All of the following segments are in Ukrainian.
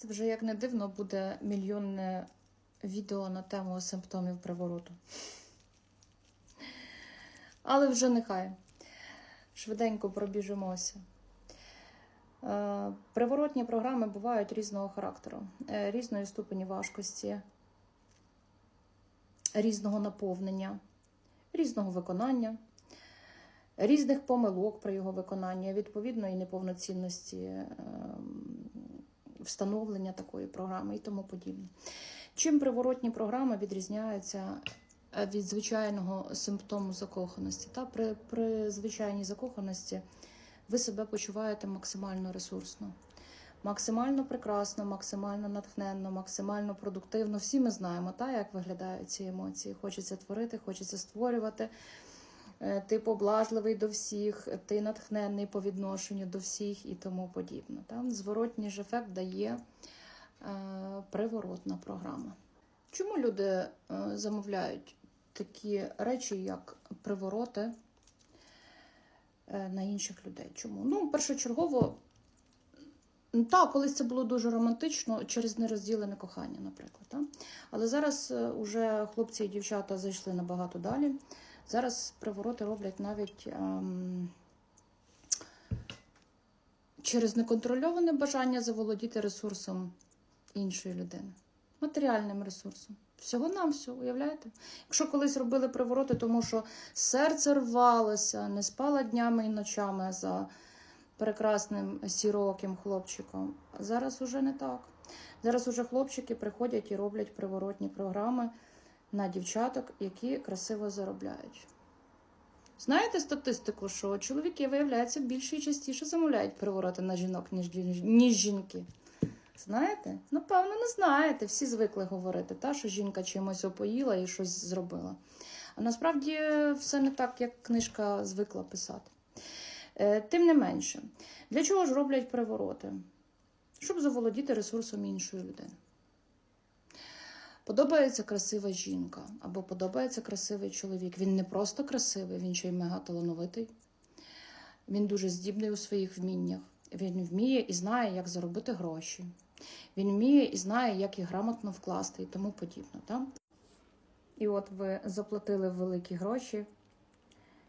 Це вже як не дивно буде мільйонне відео на тему симптомів привороту. Але вже нехай. Швиденько пробіжимося. Е, Приворотні програми бувають різного характеру, е, різної ступені важкості, різного наповнення, різного виконання, різних помилок при його виконанні, відповідно і неповноцінності ем, встановлення такої програми і тому подібне. Чим приворотні програми відрізняються е, від звичайного симптому закоханості? Та при, при звичайній закоханості ви себе почуваєте максимально ресурсно, максимально прекрасно, максимально натхненно, максимально продуктивно. Всі ми знаємо, та, як виглядають ці емоції. Хочеться творити, хочеться створювати. Е, Ти поблажливий до всіх, ти натхненний по відношенню до всіх і тому подібне. Та? Зворотній ж ефект дає е, приворотна програма. Чому люди е, замовляють такі речі, як привороти на інших людей? Чому? Ну, першочергово, так, колись це було дуже романтично через нерозділене кохання, наприклад. Та? Але зараз уже хлопці і дівчата зайшли набагато далі. Зараз привороти роблять навіть ем, через неконтрольоване бажання заволодіти ресурсом іншої людини, матеріальним ресурсом. Всього нам все, уявляєте? Якщо колись робили привороти, тому що серце рвалося, не спала днями і ночами за прекрасним сіроким хлопчиком. Зараз уже не так. Зараз уже хлопчики приходять і роблять приворотні програми на дівчаток, які красиво заробляють. Знаєте статистику, що чоловіки, виявляється, більше і частіше замовляють привороти на жінок, ніж, ніж жінки. Знаєте? Напевно, не знаєте. Всі звикли говорити, та, що жінка чимось опоїла і щось зробила. А насправді все не так, як книжка звикла писати. Е, Тим не менше, для чого ж роблять привороти? Щоб заволодіти ресурсом іншої людини. Подобається красива жінка або подобається красивий чоловік. Він не просто красивий, він ще й мега талановитий. Він дуже здібний у своїх вміннях. Він вміє і знає, як заробити гроші. Він вміє і знає, як їх грамотно вкласти і тому подібне. Так? І от ви заплатили великі гроші,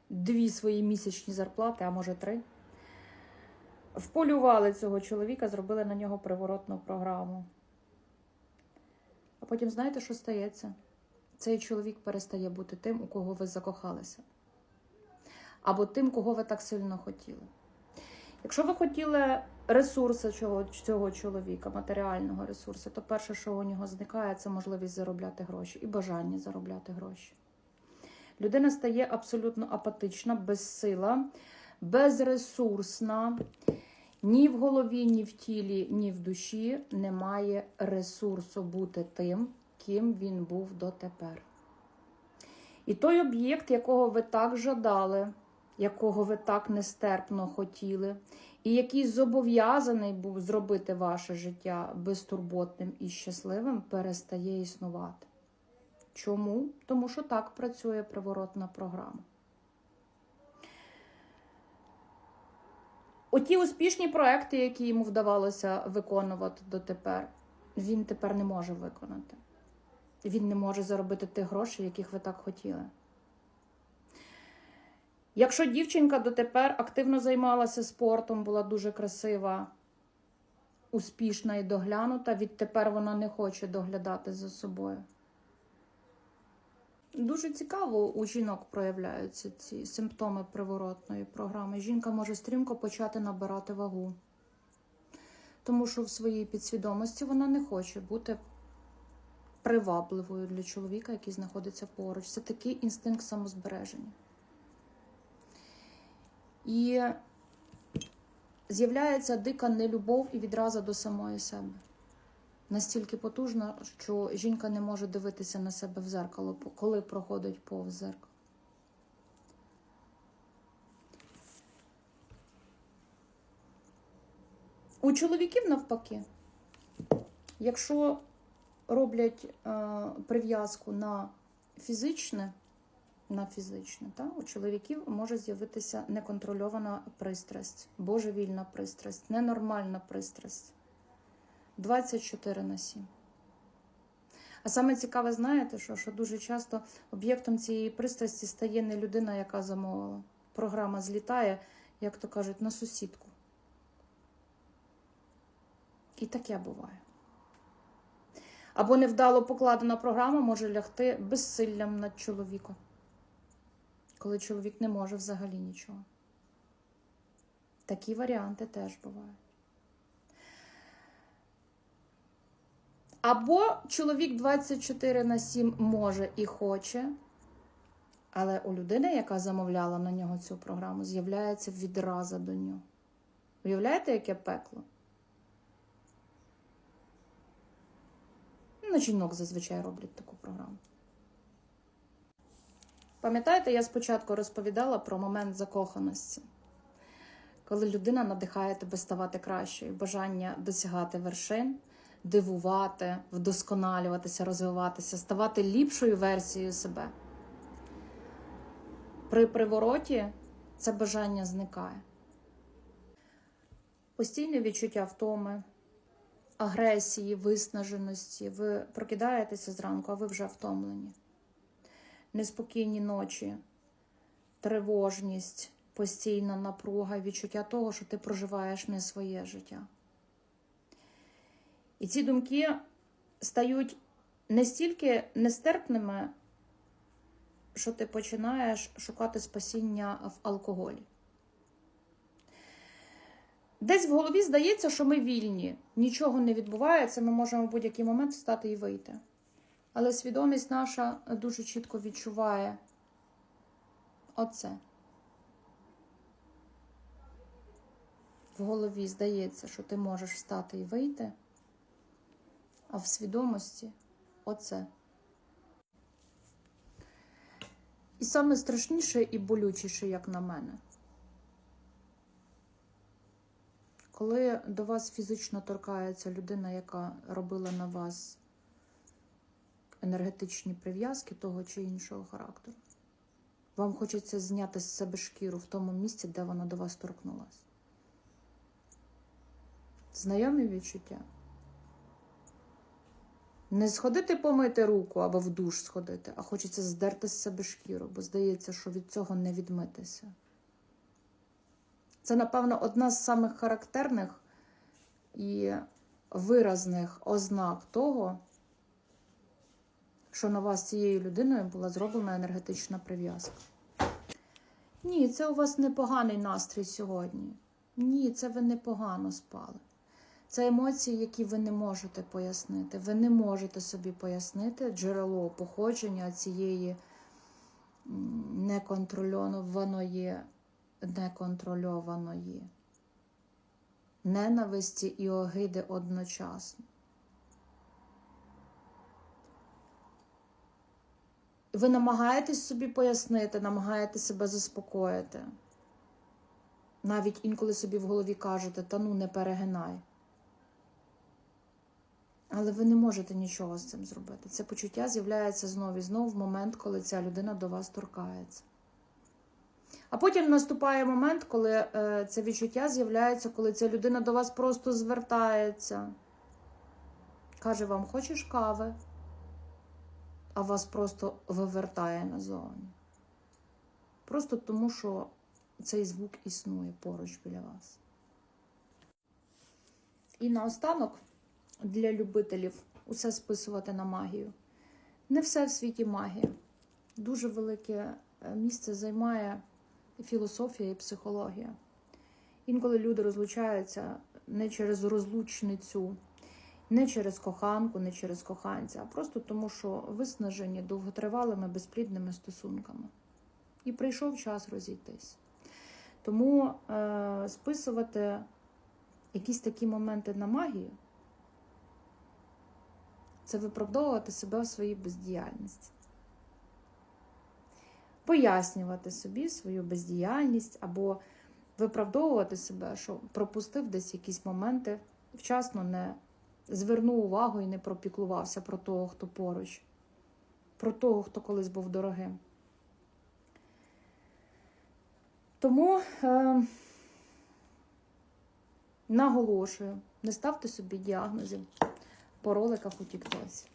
дві свої місячні зарплати, а може три. Вполювали цього чоловіка, зробили на нього приворотну програму. А потім знаєте, що стається? Цей чоловік перестає бути тим, у кого ви закохалися. Або тим, кого ви так сильно хотіли. Якщо ви хотіли ресурси цього, цього чоловіка, матеріального ресурсу, то перше, що у нього зникає, це можливість заробляти гроші і бажання заробляти гроші. Людина стає абсолютно апатична, безсила, безресурсна. Ні в голові, ні в тілі, ні в душі немає ресурсу бути тим, ким він був дотепер. І той об'єкт, якого ви так жадали, якого ви так нестерпно хотіли, і який зобов'язаний був зробити ваше життя безтурботним і щасливим, перестає існувати. Чому? Тому що так працює приворотна програма. Оті успішні проекти, які йому вдавалося виконувати дотепер, він тепер не може виконати. Він не може заробити тих грошей, яких ви так хотіли. Якщо дівчинка дотепер активно займалася спортом, була дуже красива, успішна і доглянута, відтепер вона не хоче доглядати за собою. Дуже цікаво у жінок проявляються ці симптоми приворотної програми. Жінка може стрімко почати набирати вагу, тому що в своїй підсвідомості вона не хоче бути привабливою для чоловіка, який знаходиться поруч. Це такий інстинкт самозбереження. І з'являється дика нелюбов і відраза до самої себе. Настільки потужна, що жінка не може дивитися на себе в зеркало, коли проходить повз зеркало. У чоловіків навпаки, якщо роблять е, прив'язку на фізичне, на фізичне, та, у чоловіків може з'явитися неконтрольована пристрасть, божевільна пристрасть, ненормальна пристрасть 24 на 7. А саме цікаве, знаєте, що, що дуже часто об'єктом цієї пристрасті стає не людина, яка замовила. Програма злітає, як то кажуть, на сусідку. І таке буває. Або невдало покладена програма може лягти безсиллям над чоловіком, коли чоловік не може взагалі нічого. Такі варіанти теж бувають. Або чоловік 24 на 7 може і хоче, але у людини, яка замовляла на нього цю програму, з'являється відраза до нього. Уявляєте, яке пекло? На жінок зазвичай роблять таку програму. Пам'ятаєте, я спочатку розповідала про момент закоханості, коли людина надихає тебе ставати кращою, бажання досягати вершин, дивувати, вдосконалюватися, розвиватися, ставати ліпшою версією себе. При привороті це бажання зникає. Постійне відчуття втоми, агресії, виснаженості. Ви прокидаєтеся зранку, а ви вже втомлені. Неспокійні ночі, тривожність, постійна напруга, відчуття того, що ти проживаєш не своє життя. І ці думки стають настільки нестерпними, що ти починаєш шукати спасіння в алкоголі. Десь в голові здається, що ми вільні, нічого не відбувається, ми можемо в будь-який момент встати і вийти. Але свідомість наша дуже чітко відчуває оце. В голові здається, що ти можеш встати і вийти, а в свідомості оце. І саме страшніше і болючіше, як на мене. Коли до вас фізично торкається людина, яка робила на вас енергетичні прив'язки того чи іншого характеру, вам хочеться зняти з себе шкіру в тому місці, де вона до вас торкнулася. Знайомі відчуття? Не сходити помити руку або в душ сходити, а хочеться здерти з себе шкіру, бо здається, що від цього не відмитися. Це, напевно, одна з самих характерних і виразних ознак того, що на вас цією людиною була зроблена енергетична прив'язка. Ні, це у вас непоганий настрій сьогодні. Ні, це ви непогано спали. Це емоції, які ви не можете пояснити. Ви не можете собі пояснити джерело походження цієї неконтрольованої неконтрольованої, ненависті і огиди одночасно. Ви намагаєтесь собі пояснити, намагаєтесь себе заспокоїти. Навіть інколи собі в голові кажете, та ну не перегинай. Але ви не можете нічого з цим зробити. Це почуття з'являється знову і знову в момент, коли ця людина до вас торкається. А потім наступає момент, коли е, це відчуття з'являється, коли ця людина до вас просто звертається. Каже вам, хочеш кави, а вас просто вивертає назовні. Просто тому, що цей звук існує поруч біля вас. І наостанок для любителів усе списувати на магію. Не все в світі магія. Дуже велике місце займає філософія і психологія. Інколи люди розлучаються не через розлучницю, не через коханку, не через коханця, а просто тому, що виснажені довготривалими безплідними стосунками. І прийшов час розійтись. Тому е, списувати якісь такі моменти на магію це виправдовувати себе в своїй бездіяльності пояснювати собі свою бездіяльність або виправдовувати себе, що пропустив десь якісь моменти, вчасно не звернув увагу і не пропіклувався про того, хто поруч, про того, хто колись був дорогим. Тому е, наголошую, Не ставте собі діагнозів по роликах у Тіктоці.